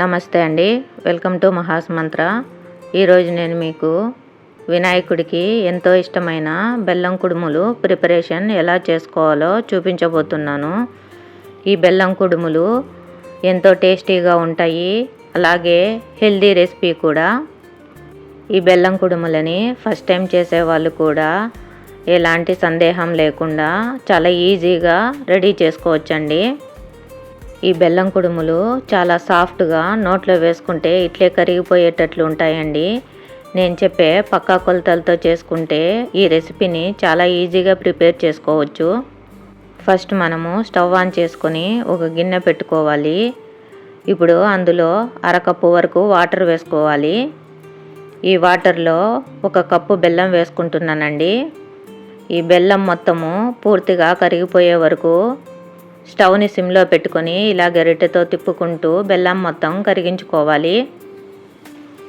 నమస్తే అండి. Welcome to Maha's మంత్ర. ఈరోజు నేను మీకు వినాయకుడికి ఎంతో ఇష్టమైన బెల్లం కుడుములు ప్రిపరేషన్ ఎలా చేసుకోవాలో చూపించబోతున్నాను. ఈ బెల్లం కుడుములు ఎంతో టేస్టీగా ఉంటాయి. అలాగే హెల్దీ రెసిపీ కూడా. ఈ బెల్లం కుడుములని ఫస్ట్ టైం చేసేవాళ్ళు కూడా ఎలాంటి సందేహం లేకుండా చాలా ఈజీగా రెడీ చేసుకోవచ్చండి. ఈ బెల్లం కుడుములు చాలా సాఫ్ట్గా నోట్లో వేసుకుంటే ఇట్లే కరిగిపోయేటట్లు ఉంటాయండి. నేను చెప్పే పక్కా కొలతలతో చేసుకుంటే ఈ రెసిపీని చాలా ఈజీగా ప్రిపేర్ చేసుకోవచ్చు. ఫస్ట్ మనము స్టవ్ ఆన్ చేసుకొని ఒక గిన్నె పెట్టుకోవాలి. ఇప్పుడు అందులో అరకప్పు వరకు వాటర్ వేసుకోవాలి. ఈ వాటర్లో ఒక కప్పు బెల్లం వేసుకుంటున్నానండి. ఈ బెల్లం మొత్తము పూర్తిగా కరిగిపోయే వరకు స్టవ్ని సిమ్లో పెట్టుకొని ఇలా గరిటెతో తిప్పుకుంటూ బెల్లం మొత్తం కరిగించుకోవాలి.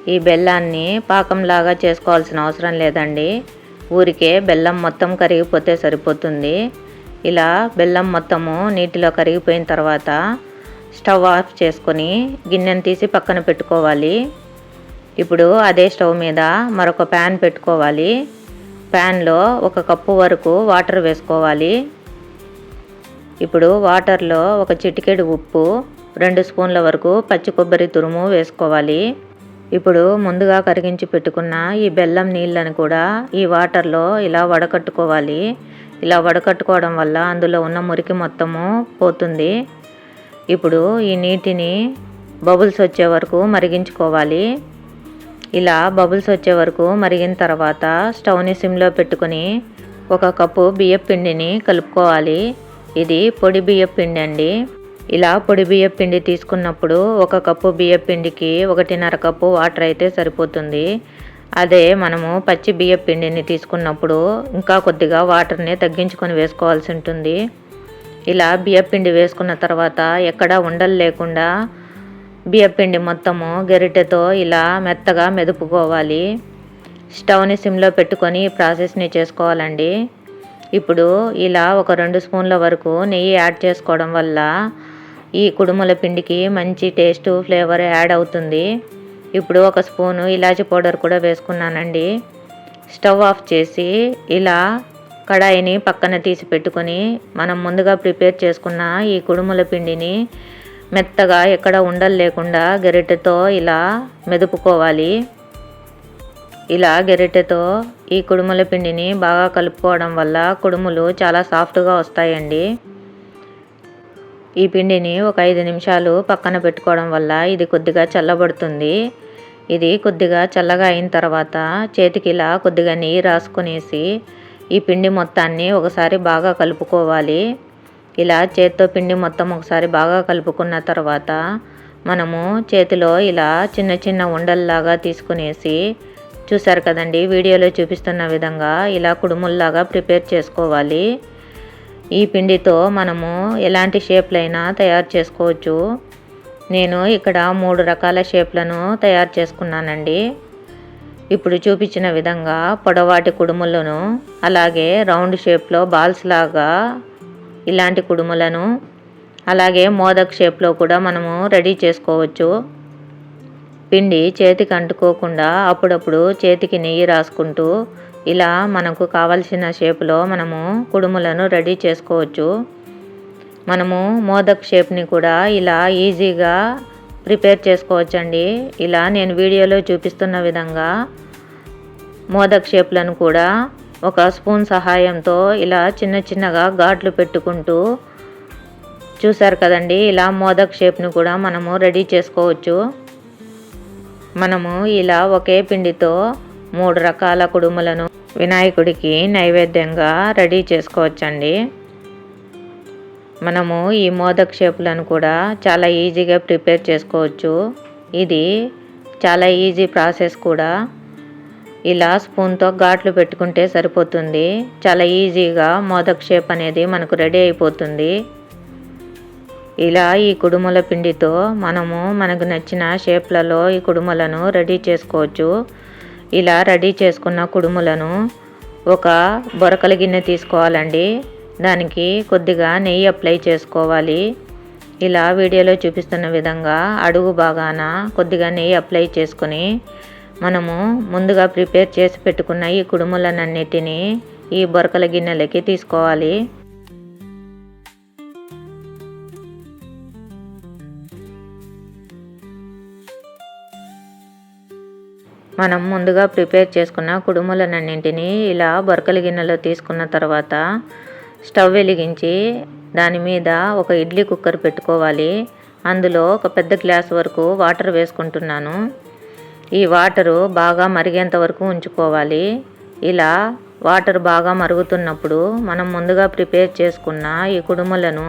ఈ బెల్లాన్ని పాకంలాగా చేసుకోవాల్సిన అవసరం లేదండి. ఊరికే బెల్లం మొత్తం కరిగిపోతే సరిపోతుంది. ఇలా బెల్లం మొత్తము నీటిలో కరిగిపోయిన తర్వాత స్టవ్ ఆఫ్ చేసుకొని గిన్నెను తీసి పక్కన పెట్టుకోవాలి. ఇప్పుడు అదే స్టవ్ మీద మరొక ప్యాన్ పెట్టుకోవాలి. ప్యాన్లో ఒక కప్పు వరకు వాటర్ వేసుకోవాలి. ఇప్పుడు వాటర్లో ఒక చిటికెడు ఉప్పు రెండు స్పూన్ల వరకు పచ్చి కొబ్బరి తురుము వేసుకోవాలి. ఇప్పుడు ముందుగా కరిగించి పెట్టుకున్న ఈ బెల్లం నీళ్ళని కూడా ఈ వాటర్లో ఇలా వడకట్టుకోవాలి. ఇలా వడకట్టుకోవడం వల్ల అందులో ఉన్న మురికి మొత్తము పోతుంది. ఇప్పుడు ఈ నీటిని బబుల్స్ వచ్చే వరకు మరిగించుకోవాలి. ఇలా బబుల్స్ వచ్చే వరకు మరిగిన తర్వాత స్టవ్ని సిమ్లో పెట్టుకొని ఒక కప్పు బియ్యం పిండిని కలుపుకోవాలి. ఇది పొడి బియ్య పిండి అండి ఇలా పొడి బియ్య పిండి తీసుకున్నప్పుడు ఒక కప్పు బియ్య పిండికి ఒకటిన్నర కప్పు వాటర్ అయితే సరిపోతుంది. అదే మనము పచ్చి బియ్య పిండిని తీసుకున్నప్పుడు ఇంకా కొద్దిగా వాటర్ని తగ్గించుకొని వేసుకోవాల్సి ఉంటుంది. ఇలా బియ్య పిండి వేసుకున్న తర్వాత ఎక్కడా ఉండలు లేకుండా బియ్యపిండి మొత్తము గరిటెతో ఇలా మెత్తగా మెదుపుకోవాలి. స్టవ్ని సిమ్లో పెట్టుకొని ఈ ప్రాసెస్ని చేసుకోవాలండి. ఇప్పుడు ఇలా ఒక రెండు స్పూన్ల వరకు నెయ్యి యాడ్ చేసుకోవడం వల్ల ఈ కుడుముల పిండికి మంచి టేస్ట్ ఫ్లేవర్ యాడ్ అవుతుంది. ఇప్పుడు ఒక స్పూను ఇలాచి పౌడర్ కూడా వేసుకున్నానండి. స్టవ్ ఆఫ్ చేసి ఇలా కడాయిని పక్కన తీసి పెట్టుకొని మనం ముందుగా ప్రిపేర్ చేసుకున్న ఈ కుడుముల పిండిని మెత్తగా ఎక్కడ ఉండలు లేకుండా గరిటెతో ఇలా మెదుపుకోవాలి. ఇలా గెరిటెతో ఈ కుడుముల పిండిని బాగా కలుపుకోవడం వల్ల కుడుములు చాలా సాఫ్ట్గా వస్తాయండి. ఈ పిండిని ఒక ఐదు నిమిషాలు పక్కన పెట్టుకోవడం వల్ల ఇది కొద్దిగా చల్లబడుతుంది. ఇది కొద్దిగా చల్లగా అయిన తర్వాత చేతికి ఇలా కొద్దిగా నెయ్యి రాసుకునేసి ఈ పిండి మొత్తాన్ని ఒకసారి బాగా కలుపుకోవాలి. ఇలా చేత్తో పిండి మొత్తం ఒకసారి బాగా కలుపుకున్న తర్వాత మనము చేతిలో ఇలా చిన్న చిన్న ఉండల్లాగా తీసుకునేసి చూసారు కదండి వీడియోలో చూపిస్తున్న విధంగా ఇలా కుడుముల్లాగా ప్రిపేర్ చేసుకోవాలి. ఈ పిండితో మనము ఎలాంటి షేప్లైనా తయారు చేసుకోవచ్చు. నేను ఇక్కడ మూడు రకాల షేప్లను తయారు చేసుకున్నానండి. ఇప్పుడు చూపించిన విధంగా పొడవాటి కుడుములను అలాగే రౌండ్ షేప్లో బాల్స్ లాగా ఇలాంటి కుడుములను అలాగే మోదక్ షేప్లో కూడా మనము రెడీ చేసుకోవచ్చు. పిండి చేతికి అంటుకోకుండా అప్పుడప్పుడు చేతికి నెయ్యి రాసుకుంటూ ఇలా మనకు కావలసిన షేప్లో మనము కుడుములను రెడీ చేసుకోవచ్చు. మనము మోదక్ షేప్ని కూడా ఇలా ఈజీగా ప్రిపేర్ చేసుకోవచ్చండి. ఇలా నేను వీడియోలో చూపిస్తున్న విధంగా మోదక్ షేప్లను కూడా ఒక స్పూన్ సహాయంతో ఇలా చిన్న చిన్నగా ఘాట్లు పెట్టుకుంటూ చూసారు కదండి. ఇలా మోదక్ షేప్ని కూడా మనము రెడీ చేసుకోవచ్చు. మనము ఇలా ఒకే పిండితో మూడు రకాల కుడుములను వినాయకుడికి నైవేద్యంగా రెడీ చేసుకోవచ్చండి. మనము ఈ మోదక్ షేపులను కూడా చాలా ఈజీగా ప్రిపేర్ చేసుకోవచ్చు. ఇది చాలా ఈజీ ప్రాసెస్ కూడా. ఇలా స్పూన్తో ఘాట్లు పెట్టుకుంటే సరిపోతుంది. చాలా ఈజీగా మోదక్ షేప్ అనేది మనకు రెడీ అయిపోతుంది. ఇలా ఈ కుడుముల పిండితో మనము మనకు నచ్చిన షేప్లలో ఈ కుడుములను రెడీ చేసుకోవచ్చు. ఇలా రెడీ చేసుకున్న కుడుములను ఒక బొరకల గిన్నె తీసుకోవాలండి. దానికి కొద్దిగా నెయ్యి అప్లై చేసుకోవాలి. ఇలా వీడియోలో చూపిస్తున్న విధంగా అడుగు భాగాన కొద్దిగా నెయ్యి అప్లై చేసుకొని మనము ముందుగా ప్రిపేర్ చేసి పెట్టుకున్న ఈ కుడుములనన్నిటినీ ఈ బొరకల గిన్నెలకి తీసుకోవాలి. మనం ముందుగా ప్రిపేర్ చేసుకున్న కుడుములనన్నింటినీ ఇలా బొరకల గిన్నెలో తీసుకున్న తర్వాత స్టవ్ వెలిగించి దాని మీద ఒక ఇడ్లీ కుక్కర్ పెట్టుకోవాలి. అందులో ఒక పెద్ద గ్లాస్ వరకు వాటర్ వేసుకుంటున్నాను. ఈ వాటరు బాగా మరిగేంత వరకు ఉంచుకోవాలి. ఇలా వాటర్ బాగా మరుగుతున్నప్పుడు మనం ముందుగా ప్రిపేర్ చేసుకున్న ఈ కుడుములను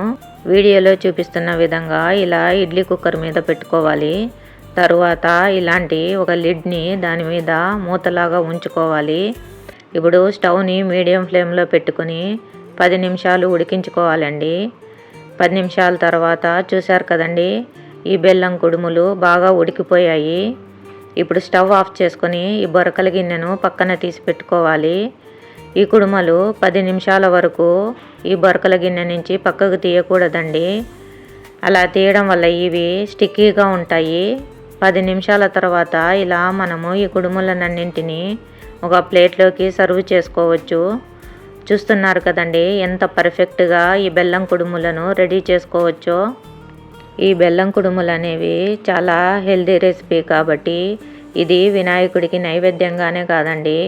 వీడియోలో చూపిస్తున్న విధంగా ఇలా ఇడ్లీ కుక్కర్ మీద పెట్టుకోవాలి. తరువాత ఇలాంటి ఒక లిడ్ని దాని మీద మూతలాగా ఉంచుకోవాలి. ఇప్పుడు స్టవ్ని మీడియం ఫ్లేమ్లో పెట్టుకుని పది నిమిషాలు ఉడికించుకోవాలండి. పది నిమిషాల తర్వాత చూశారు కదండి ఈ బెల్లం కుడుములు బాగా ఉడికిపోయాయి. ఇప్పుడు స్టవ్ ఆఫ్ చేసుకొని ఈ బొరకల గిన్నెను పక్కన తీసి పెట్టుకోవాలి. ఈ కుడుమలు పది నిమిషాల వరకు ఈ బొరకల గిన్నె నుంచి పక్కకు తీయకూడదండి. అలా తీయడం వల్ల ఇవి స్టిక్కీగా ఉంటాయి. పది నిమిషాల తర్వాత ఇలా మనము ఈ కుడుములనన్నింటిని ఒక ప్లేట్లోకి సర్వ్ చేసుకోవచ్చు. చూస్తున్నారు కదండి ఎంత పర్ఫెక్ట్గా ఈ బెల్లం కుడుములను రెడీ చేసుకోవచ్చో. ఈ బెల్లం కుడుములు అనేవి చాలా హెల్దీ రెసిపీ కాబట్టి ఇది వినాయకుడికి నైవేద్యంగానే కాదండి.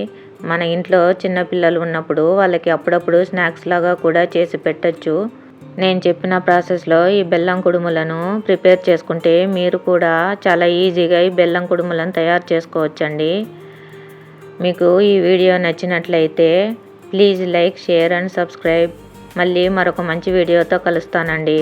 మన ఇంట్లో చిన్నపిల్లలు ఉన్నప్పుడు వాళ్ళకి అప్పుడప్పుడు స్నాక్స్ లాగా కూడా చేసి పెట్టచ్చు. నేను చెప్పిన ప్రాసెస్లో ఈ బెల్లం కుడుములను ప్రిపేర్ చేసుకుంటే మీరు కూడా చాలా ఈజీగా ఈ బెల్లం కుడుములను తయారు చేసుకోవచ్చండి. మీకు ఈ వీడియో నచ్చినట్లయితే please like share and subscribe. మళ్ళీ మరొక మంచి వీడియోతో కలుస్తానండి.